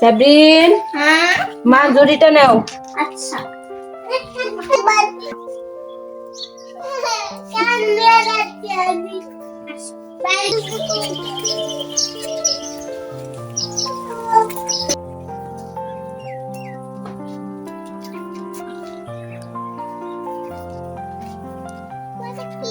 সাবরিন হ্যাঁ? মা জড়িটা নাও। আচ্ছা। কি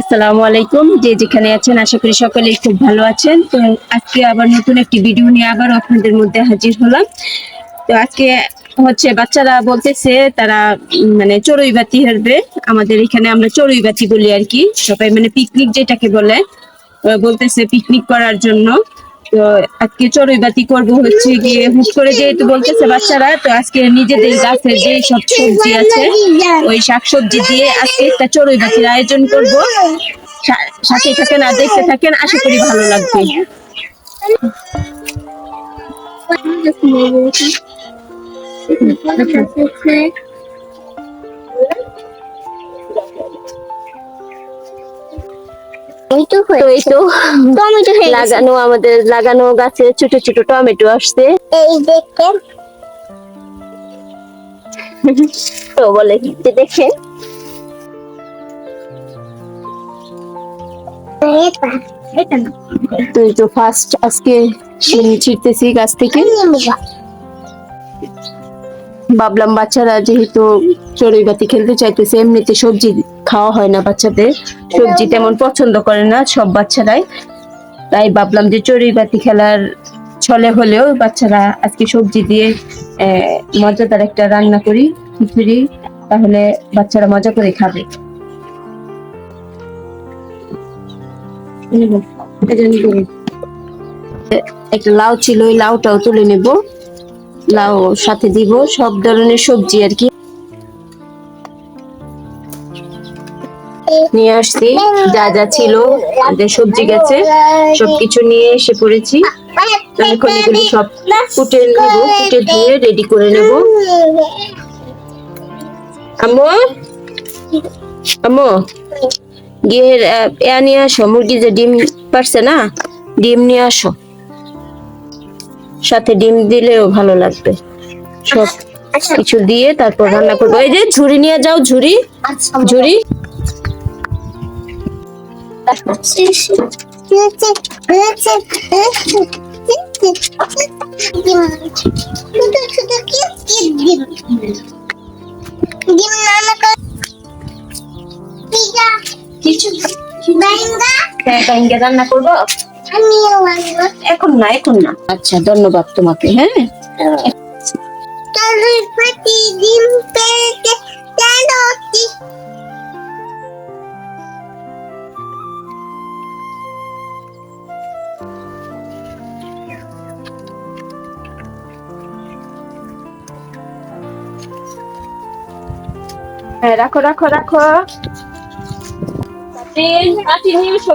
আসসালামু আলাইকুম। যে যেখানে আছেন, আশা করি সকলেই খুব ভালো আছেন। তো আজকে আবার নতুন একটি ভিডিও নিয়ে আবার আপনাদের মধ্যে হাজির হলাম। তো আজকে হচ্ছে বাচ্চারা বলতেছে, তারা মানে চড়ুই বাতি হারবে। আমাদের এখানে আমরা চড়ুই বাতি বলি আর কি। সবাই মানে পিকনিক যেটাকে বলে বলতেছে পিকনিক করার জন্য। তো আজকে চড়ুই বাতি করব হচ্ছে গিয়ে, হুট করে যেহেতু বলতেছে বাচ্চারা, তো আজকে নিজেদের গাছে যে সব সবজি আছে, ওই শাকসবজি দিয়ে আজকে একটা চড়ুই বাতির আয়োজন করব। সাথে থাকেন আর দেখতে থাকেন, আশা করি ভালো লাগবে। এই তো তো। এই তো টমেটো লাগানো আমাদের লাগানো গাছে ছোট ছোট টমেটো আসছে। এই দেখেন। তো বলে যে দেখেন। এটা তো ফার্স্ট আজকে শিম ছিটতেছি গাছ থেকে। ভাবলাম বাচ্চারা যেহেতু চড়ুই বাতি খেলতে চাইতেছে, এমনিতে সবজি খাওয়া হয় না বাচ্চাদের। সবজি তেমন পছন্দ করে না সব বাচ্চারাই। তাই ভাবলাম যে চড়ুই বাতি খেলার ছলে হলেও বাচ্চারা আজকে সবজি দিয়ে মজাদার একটা রান্না করি, খিচুড়ি, তাহলে বাচ্চারা মজা করে খাবে। একটা লাউ ছিল, ওই লাউটাও তুলে নেব। লাউ সাথে দিব, সব ধরনের সবজি আর কি। নিয়ে আসছি, যা যা ছিল সবজি গেছে, সবকিছু নিয়ে এসে পড়েছি। সব কুটে নেব, কুটে ধুয়ে রেডি করে নেব। আম্মু? আম্মু? গিয়ে নিয়ে আসো, মুরগি যে ডিম পারছে না, ডিম নিয়ে আসো। সাথে ডিম দিলেও ভালো লাগবে। সব কিছু দিয়ে তারপর রান্না করব। এই যে ঝুড়ি নিয়ে যাও ঝুড়ি। ঝুড়ি। কিছু হ্যাঁ, রান্না করব। এখন না এখন না। আচ্ছা ধন্যবাদ তোমাকে হ্যাঁ? হ্যাঁ রাখো রাখো রাখো। তিন পাটি নিয়ে তো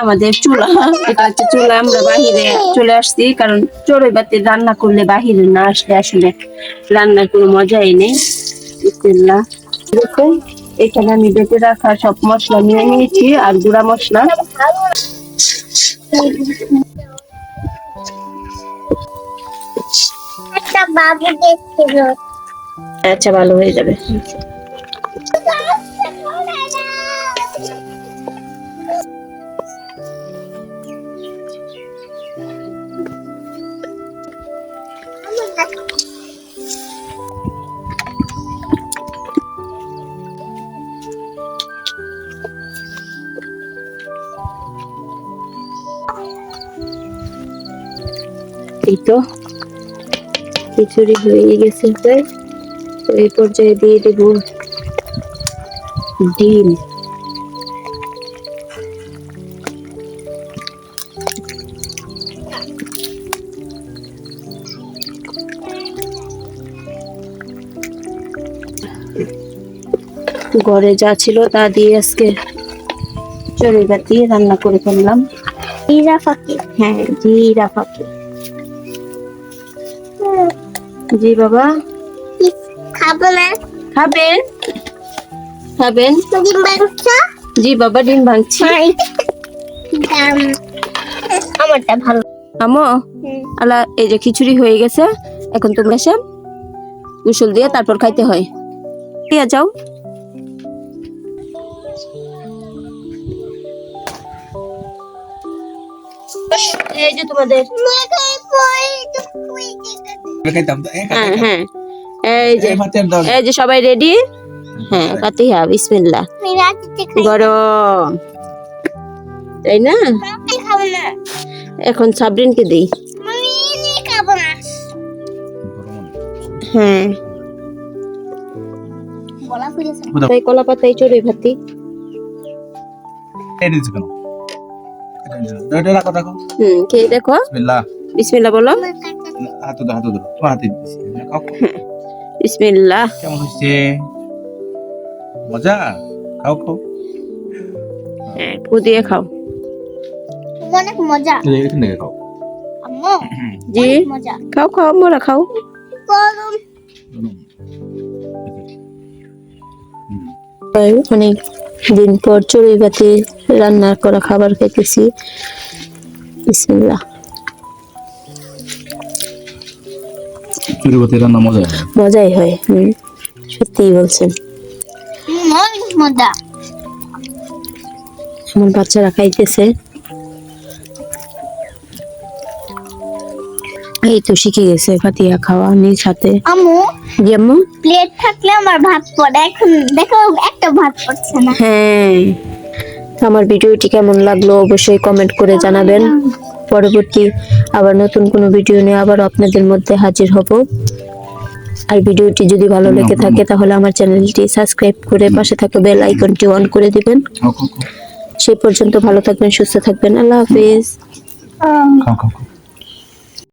আমাদের চুলা। এটা হচ্ছে চুলা আমরা বাহিরে চলে আসছি কারণ চড়ুই বাতি রান্না করলে বাহিরে না আসলে আসলে রান্নার কোনো মজাই নেই। এখানে আমি বেটে রাখা সব মশলা নিয়ে নিয়েছি আর গুঁড়া মশলা। আচ্ছা ভালো হয়ে যাবে। এই তো খিচুড়ি হয়ে গেছে প্রায়। তো এই পর্যায়ে দিয়ে দেব ডিম। ঘরে যা ছিল তা দিয়ে আজকে চড়ে চড়ুই দিয়ে রান্না করে ফেললাম। জিরা ফাঁকি। হ্যাঁ জিরা পাখি জি বাবা। খাব না। খাবেন? খাবেন? ডিম জি বাবা ডিম ভাঙছি। আমারটা ভালো। আমো আলা এই যে খিচুড়ি হয়ে গেছে। এখন তোমরা সব গোসল দিয়ে তারপর খাইতে হয়। দিয়া যাও। এই যে তোমাদের। হ্যাঁ হ্যাঁ এই যে এই যে সবাই রেডি হ্যাঁ পাতিহা বিসমিল্লাহ গরম তাই না এখন সাবরিনকে দিই হ্যাঁ তাই কলা পাতায় চড়ে ভাতি হুম খেয়ে দেখো বিসমিল্লাহ বলো হাত ধরো হাত ধরো তোমার হাতে দিচ্ছি বিসমিল্লাহ। কেমন হচ্ছে মজা? খাও খাও। হ্যাঁ ফু দিয়ে খাও। অনেক মজা। এই খাও। আম্মু জি। মজা। খাও খাও মোরা খাও। গরম। অনেক দিন পর চড়ুই বাতি রান্না করা খাবার খাইতেছি। বিসমিল্লাহ। চুরি বাতি রান্না মজা মজাই হয় হুম সত্যিই বলছেন। মজা। আমার বাচ্চারা খাইতেছে। এই তো শিখে গেছে ফাতিয়া খাওয়া নিজ হাতে। আম্মু যেমন প্লেট থাকলে আমার ভাত পড়ে। এখন দেখো একটা ভাত পড়ছে না। হ্যাঁ। আমার ভিডিওটি কেমন লাগল অবশ্যই কমেন্ট করে জানাবেন। পরবর্তী আবার নতুন কোনো ভিডিও নিয়ে আবার আপনাদের মধ্যে হাজির হব। আর ভিডিওটি যদি ভালো লেগে থাকে তাহলে আমার চ্যানেলটি সাবস্ক্রাইব করে পাশে থাকা বেল আইকনটি অন করে দিবেন। সেই পর্যন্ত ভালো থাকবেন সুস্থ থাকবেন। আল্লাহ হাফিজ।